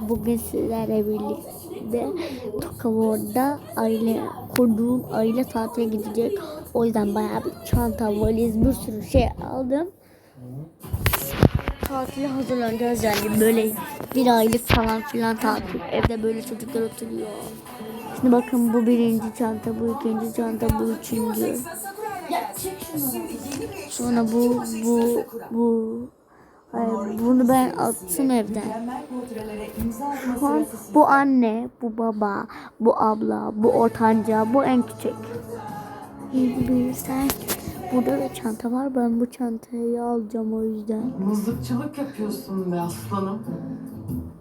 bugün sizlerle birlikte Tokavor'da aile kurduğum aile tatile gidecek. O yüzden bayağı bir çanta, valiz, bir sürü şey aldım. Tatile hazırlanacağız yani böyle bir aylık falan filan tatil. Evde böyle çocuklar oturuyor. Şimdi bakın bu birinci çanta, bu ikinci çanta, bu üçüncü. Sonra bu, bu, bu. Hayır, bunu ben attım evden. Şu an bu anne, bu baba, bu abla, bu ortanca, bu en küçük. Şimdi bir sen burada da çanta var. Ben bu çantayı alacağım o yüzden. Mızıkçılık yapıyorsun be aslanım.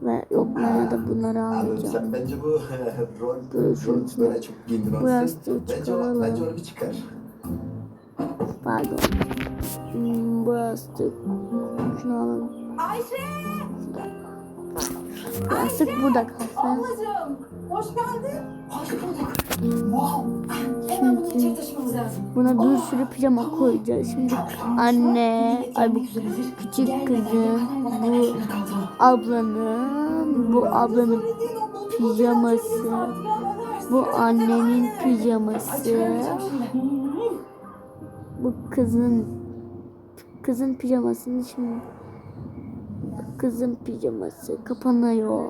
Ve yok bana da bunları Abi alacağım. sen bence bu rol, rol içine böyle çok giyindin bu aslında. yastığı Bence, çıkaralım. bence onu bir çıkar. Pardon. Hmm, bu yastık. Şunu alalım. Ayşe! Bu yastık burada kalsın. Ablacığım! Hoş geldin. Hoş bulduk. Wow! Hemen bunu içeri taşımamız lazım. Buna bir sürü pijama koyacağız. Şimdi anne, ay bu küçük kızın, bu ablanın, bu ablanın pijaması, bu annenin pijaması, bu kızın kızın pijamasını şimdi kızın pijaması kapanıyor.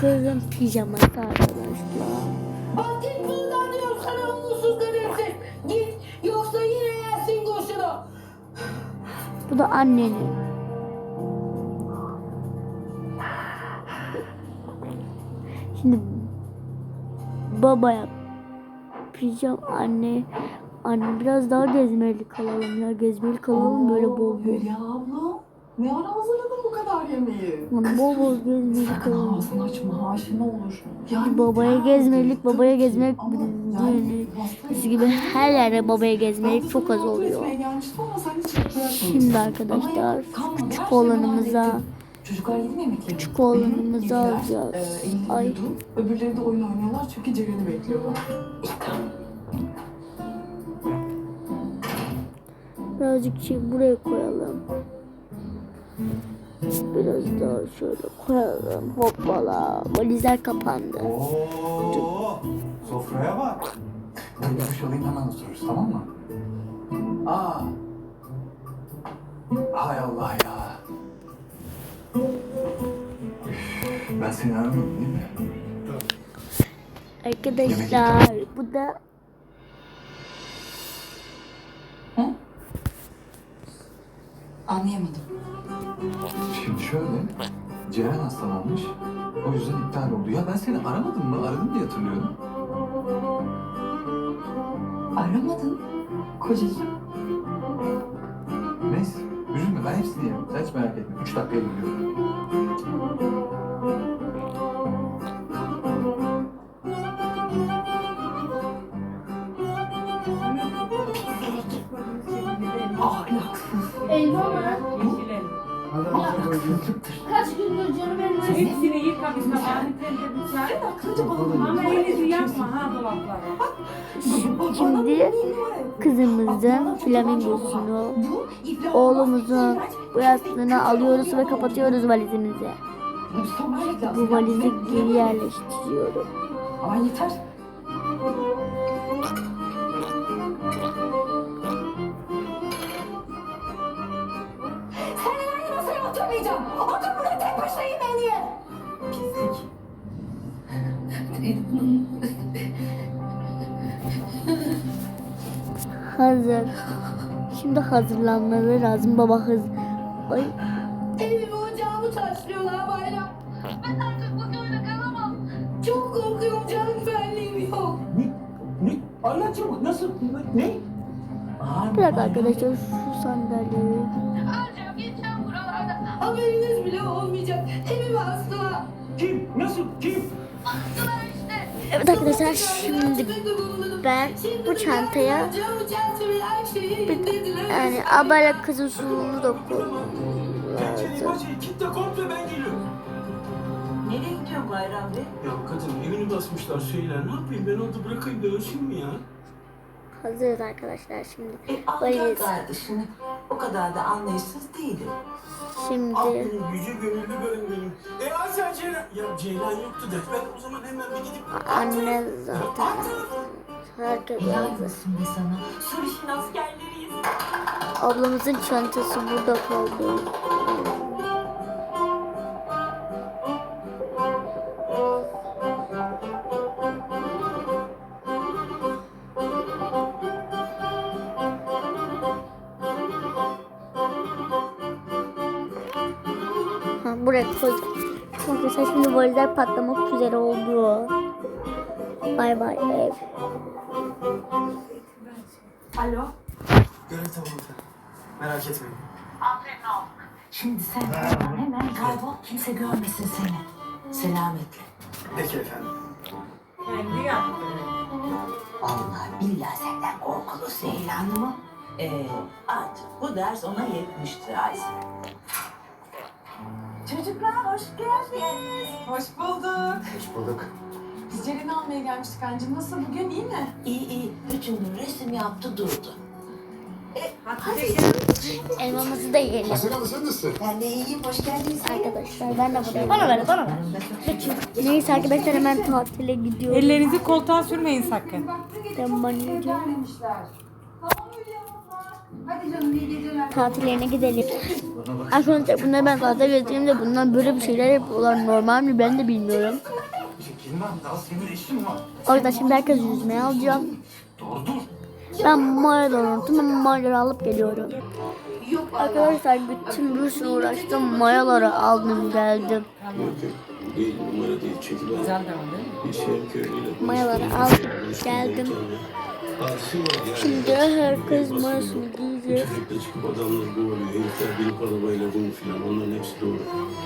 Kızın pijaması arkadaşlar. Bak git buradan diyorum sana umutsuz kadersiz. Git yoksa yine yersin koşunu. Bu da annenin. Şimdi babaya pijam anne anne biraz daha gezmeli kalalım ya gezmeli kalalım böyle bol bol. Hülya abla. Ne ara hazırladın bu kadar yemeği? Yani bol bol gezmeli Sakın kalalım. ağzını açma ne olur. Yani Babaya gezmelik, babaya gezmek Ama yani gibi her yerde babaya gezmelik çok az oluyor. Şimdi arkadaşlar küçük oğlanımıza Çocuklar yedi mi yemek yedi? küçük oğlanımızı İlker, alacağız. e, elini Ay. Öbürleri de oyun oynuyorlar çünkü Ceren'i bekliyorlar. Birazcık şey buraya koyalım. Biraz daha şöyle koyalım. Hoppala. Valizler kapandı. Oo, sofraya bak. Ben yapmış olayım hemen otururuz tamam mı? Aa. Hay Allah ya. Ben seni aramadım değil mi? Arkadaşlar bu da Anlayamadım. Şimdi şöyle. Ceren hastalanmış. O yüzden iptal oldu. Ya ben seni aramadım mı? Aradım diye hatırlıyorum. Aramadın. Kocacığım. Ben hepsini yerim. Sen hiç merak etme. Üç dakikaya gidiyorum. Ahlaksız. Elma mı? Ahlaksızlıktır. Hepsini yıka biz tabağını telde bıçağı. Ama elinizi yapma ha dolaplara. şimdi kızımızın flamingosunu oğlumuzun bu yastığını alıyoruz ve kapatıyoruz valizimizi. Bu valizi geri yerleştiriyorum. Ama yeter. Hazır. Şimdi hazırlanmaları lazım baba hız. Ay Evimi ocağımı taşlıyorlar bayram. Ben artık bu köyde kalamam. Çok korkuyorum can güvenliğim yok. Ne? Ne? Anlat çabuk. Nasıl? Ne? Aa, bir dakika arkadaşlar şu sandalyeyi. Öleceğim gideceğim buralarda. Haberiniz bile olmayacak. Evimi astılar. Kim? Nasıl? Kim? Astılar işte. Evet arkadaşlar şimdi ben bu çantaya bir, yani ablayla kızın sunumunu da geliyorum. Nereye gidiyorsun Bayram Bey? Ya kadın evini basmışlar şeyler. Ne yapayım ben orada bırakayım da ölsün mü ya? hazırız arkadaşlar şimdi. E alacaklardı şimdi. O kadar da anlayışsız değilim. Şimdi Aferin yüzü gönüllü benim benim. E Asya Ceylan. Ya Ceylan yoktu de. Ben o zaman hemen bir gidip... anne zaten herkes Helal olsun be sana. Surişin askerleriyiz. Ablamızın çantası burada kaldı. Ha, buraya koydum. Arkadaşlar şimdi valizler patlamak üzere oldu. Bay bay ev. Alo. Görev tamamdır. Merak etmeyin. Şimdi sen hemen kaybol. Kimse görmesin seni. Selametle. Peki efendim. Kendi yaptı. Allah billahi senden korkulu Seylan mı? Ee, artık bu ders ona yetmiştir Ayşe. Çocuklar hoş geldiniz. Hoş bulduk. Hoş bulduk. Biz Ceren'i almaya gelmiştik anneciğim. Nasıl bugün iyi mi? İyi iyi. Bütün gün resim yaptı durdu. E, hadi. Elmamızı da yiyelim. Hasan sen nasılsın? Ben de iyiyim. Hoş geldiniz. Arkadaşlar ben de buraya. Bana ver bana ver. Neyse arkadaşlar hemen tatile gidiyoruz. Ellerinizi koltuğa sürmeyin sakın. Tamam anneciğim. Hadi canım iyi geceler. Tatillerine gidelim. Arkadaşlar bunları ben fazla gezdiğimde de bundan böyle bir şeyler yapıyorlar. Normal mi ben de bilmiyorum. Bilmem daha senin işin var. O yüzden şimdi herkes yüzmeye alacağım. Doğru dur. Ben mağaradan unuttum ama mağaraları alıp geliyorum. Arkadaşlar bütün bir sürü uğraştım. Mayaları aldım geldim. Değil numara değil çekilen Güzel devam köylüyle Mayaları aldım geldim. Şimdi herkes mayasını giyecek. Tüfekle çıkıp adamları boğuyor. Herifler binip arabayla bunu filan. Onların hepsi doğru.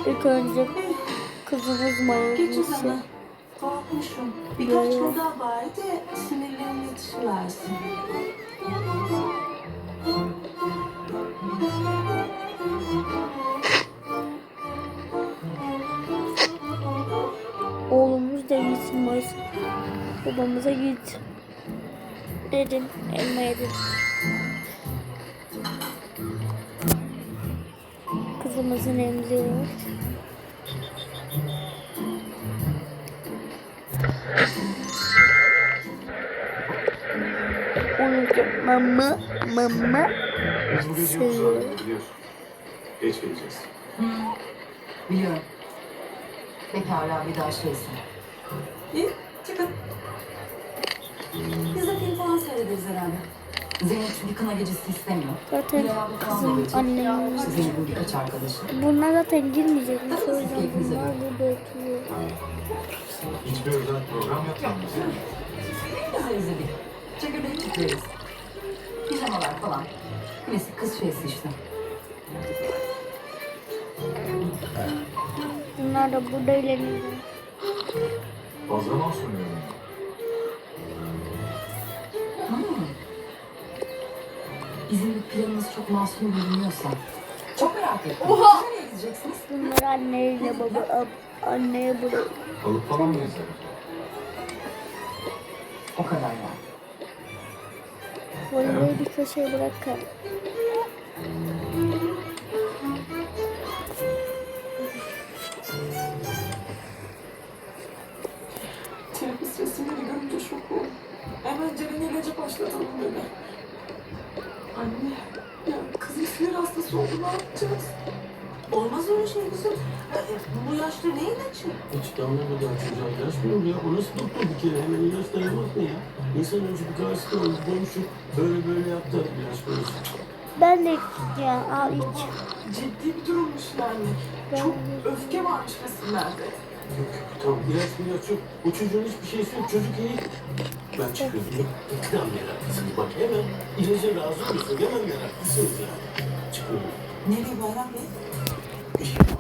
İlk önce kızımız maya giysin. Korkmuşum. Birkaç tur daha bari de sinirlerim yetişiversin. Oğlumuz da giysin mayasını. Babamıza git. Dedim. Elma yedim. Kızımızın emziği. Onu mama mama uzağa biliyorsun. Geç geleceğiz. Biliyorum. Pekala bir daha şeysin. İyi. Çıkın. Biz de film falan seyrederiz herhalde. Zeynep çünkü kına gecesi istemiyor. zaten kızım annem Zeynep'in birkaç arkadaşı. Bunlar zaten girmeyecekmiş o yüzden bunlar burada oturuyor. Hiçbir özel program yapmıyoruz. Güzel izledik. Çekirdek tipleriz. Pijamalar falan. Klasik kız şeysi işte. Bunlar da burada eğleniyor. Fazla mı sunuyorum? Hmm. Bizim bir planımız çok masum görünüyorsa. Çok merak ettim. Oha! Nereye gideceksiniz? Bunlar anneyle baba ab- anneye bırak. Alıp falan mı izlerim? O kadar yani. Voleyboyu bir köşeye bırakın. Terapist resimleri görünce şok oldum. Hemen Ceren'e ilaca başlatalım dedi. Anne, ya kızım sinir hastası oldu ne yapacağız? Olmaz öyle şey kızım. Ee, Bu yaşta ne ilacı? Hiç damlamadan çocuğa ilaç mı olur ya? O nasıl doktor bir kere? Hemen ilaç dayanmaz mı ya? İnsan önce bir karşısında konuşup böyle böyle yaptı ilaç verir. Ben de ya al iç. Ciddi bir durummuş yani. Çok öfke varmış resimlerde. Yok yok tamam ilaç ilaç yok. O çocuğun hiçbir şeysi yok. Çocuk iyi. Ben çıkıyorum. Yok, İkram meraklısınız. Bak hemen ilaca razı olursun. Hemen meraklısınız ya. Çıkıyorum. Nereye Bayram Bey? Bir şey yok.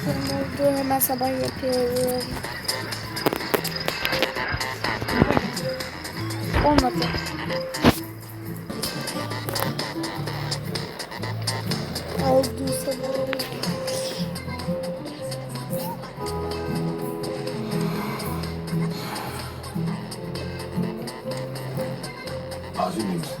Akşam oldu hemen sabah yapıyorum. Olmadı. Aldıysa bu. Acil misiniz?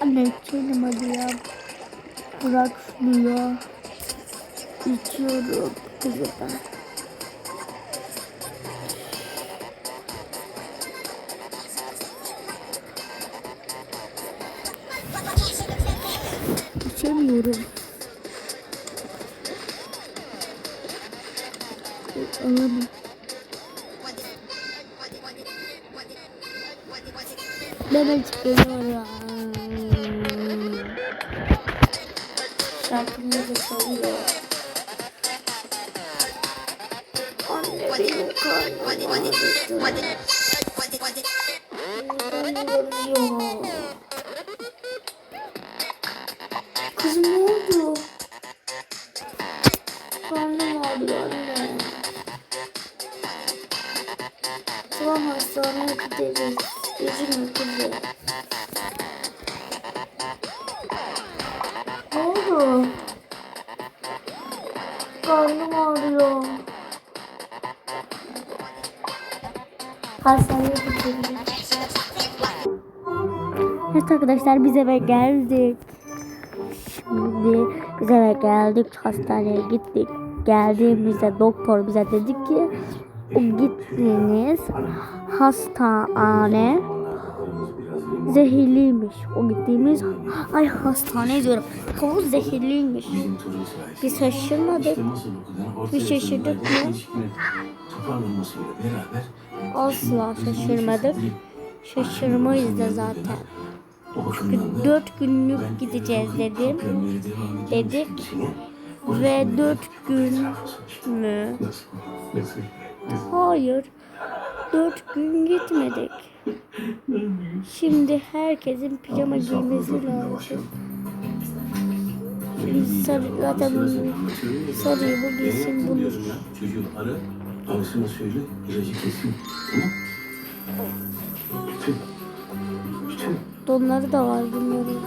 Anne içelim hadi ya. Bırak şunu ya. İçiyorum. Kızım ben. Ben çıkıyorum. Şarkımı da çalıyor. Anne benim karnım ağrıdı. Midem ağrıyor. Kızım Karnım ağrıyor. Hastaneye gidelim. Evet arkadaşlar biz eve geldik. Şimdi biz eve geldik. Hastaneye gittik. Geldiğimizde doktor bize dedi ki o gittiğiniz hastane zehirliymiş. O gittiğimiz ay hastane diyorum. Havuz zehirliymiş. Biz şaşırmadık. Bir şaşırdık mı? Asla şaşırmadık. Şaşırmayız da zaten. da Dört günlük gideceğiz dedim. Dedik. Ve dört gün mü? Hayır. Dört gün gitmedik. Şimdi herkesin pijama giymesi lazım. Sarı, zaten sarıyı bu giysin bunu. Çocuğu ara, arasına söyle, ilacı kesin. Tamam? Bütün, bütün Donları da var bunların.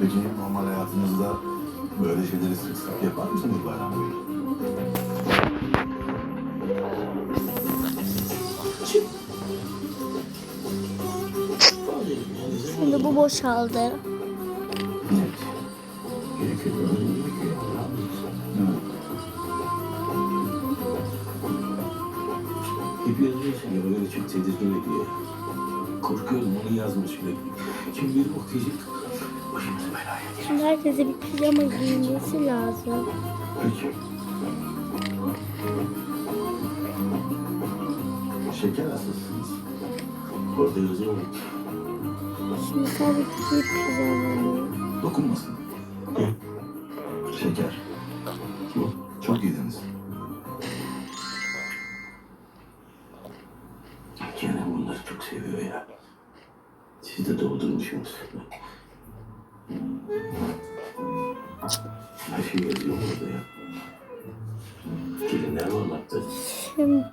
Peki normal hayatınızda böyle şeyleri sık sık yapar mısınız Bayram Bey? Boşaldı. Hep yazıyorsun ya böyle çok tedirgin ediyor. Korkuyorum onu yazmış bile. Kim bilir okuyacak. Başımız belaya girer. Şimdi herkese bir pijama giymesi lazım. Peki. Şeker hastasınız. Orada yazıyor mu? Şimdi sadece bir pijamamı. Dokunmasın. Şeker. Çok yediniz. Kerem bunları çok seviyor ya. Siz de doldurmuşsunuz. Her şey yazıyor orada ya. Gelinler var hatta. Şimdi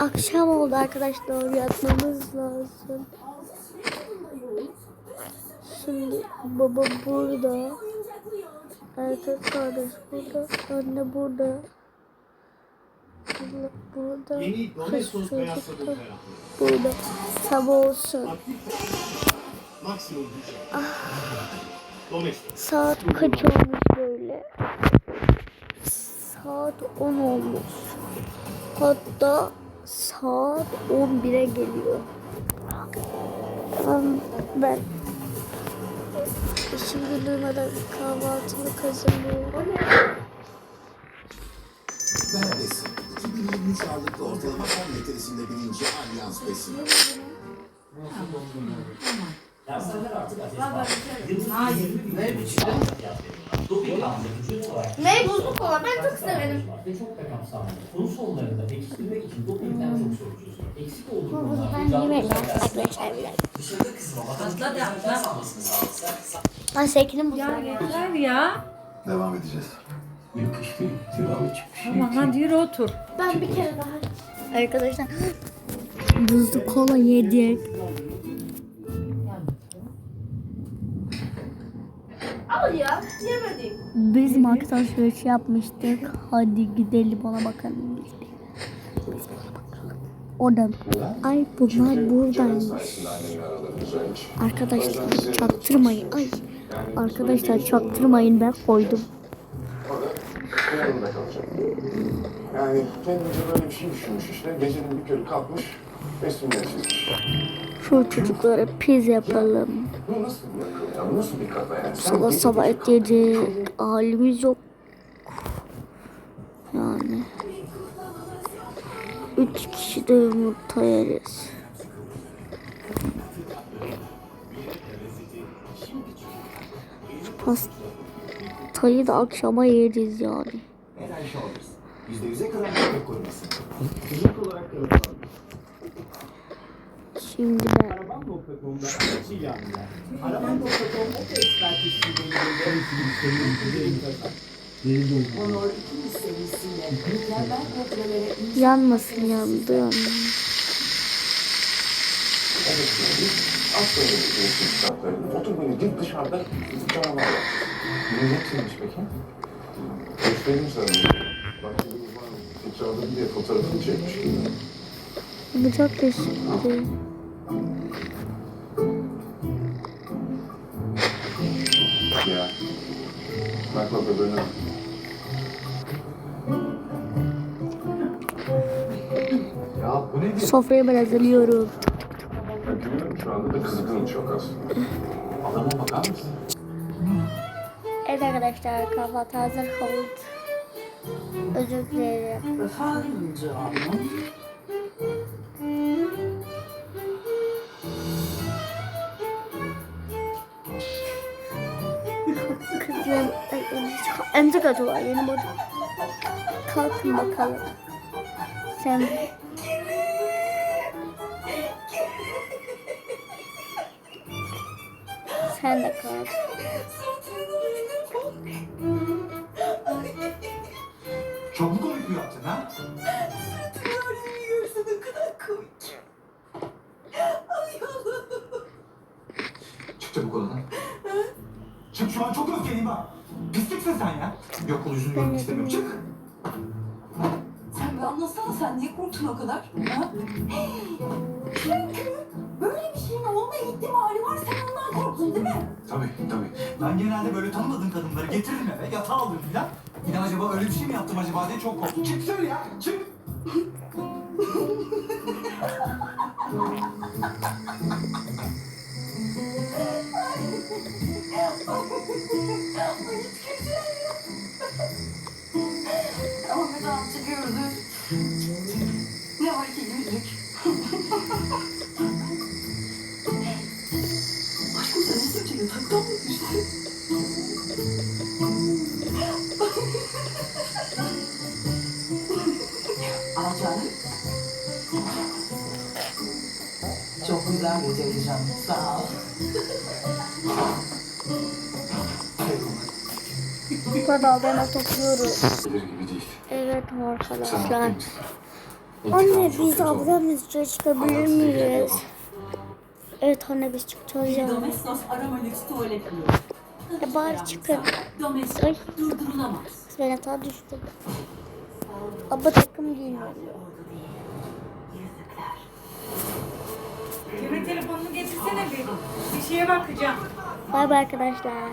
akşam oldu arkadaşlar yatmamız lazım. Şimdi baba burada. Erkek kardeş burada. Anne burada. Burada. Kız çocuk da burada. Sabah olsun. Gücü. Domestik. Saat kaç olmuş böyle? Saat 10 olmuş. Hatta saat 11'e geliyor. Ben, ben şimdi durmadan kahvaltımı kazanıyorum. Neredeyse. 2023 ağırlıklı ortalama kan yeteri seviyesinde bilince Alyans besin. Ne buzlu kola ben çok severim. Çok da kapsamlı. Konu sonlarında pekiştirmek için dopingden çok sorumsuz. Eksik olduğu konularda bile. dışarıda kısma vatandaşlar yardım almasını sağlasak Ben Sekin'in bu Ya sefer. yeter ya. Devam edeceğiz. Yakıştı. Kiralı çıkmış. Tamam hadi yürü otur. Ben bir kere daha. Arkadaşlar buzlu kola yedik. Al ya yemedik. Biz market alışverişi yapmıştık. Hadi gidelim ona bakalım. Biz. Orada. Ay bunlar buradaymış. Arkadaşlar çaktırmayın. Ay. Arkadaşlar çaktırmayın ben koydum. Yani kendince böyle bir şey düşünmüş işte. Gecenin bir körü kalkmış, resimleri çizmiş. Şu çocuklara pizza yapalım. Bu nasıl bir Bu nasıl bir kafa yani? Sen Sabah sabah et yiyecek halimiz yok. Yani. Üç kişi de yumurta yeriz. Şu pastayı da akşama yeriz yani. enerji alırız. Yüzde yüze kadar köpek koruması. Fizik olarak kanıtlandı. Portrelere imza yanmasın yandı yandı. Git şimdi fotoğrafını çekmiş. Bu çok Ya. Bak bak öbürüne. Ya bu nedir? Sofrayı ben hazırlıyorum. Şu anda da kızgınım çok az. Adama bakar mısın? Evet arkadaşlar kahvaltı hazır oldu. Özür dilerim. Efendim canım. Emzi katıyorlar yeni burada. Kalkın bakalım. Sen Sen de kalk. Yüzünü görmek istemiyorum. Çık. Sen bir anlatsana sen niye korktun o kadar? Ha? Çünkü böyle bir şeyin olma ihtimali var. Sen ondan korktun değil mi? Tabii tabii. Ben genelde böyle tanımadığım kadınları getiririm eve, yatağa alırım filan. Yine acaba öyle bir şey mi yaptım acaba diye çok korktum. Çık söyle ya, çık! Ahmet amca gördü. Ne var ki güldük. Aşkım sen nasıl çekiyor? Taktan mı canım. Çok güzel bir televizyon. Sağ ol. Kadar ben topluyoruz. Evet arkadaşlar. Anne biz ablamızla çıkabilir miyiz? Evet anne biz çıkacağız yani. Domestos arama lüks tuvalet E bari çıkın. Domestos Ay durdurulamaz. kız ben hata düştüm. Abla takım giyiniyor. Cem'e telefonunu getirsene bir. Bir şeye bakacağım. Bay bay arkadaşlar.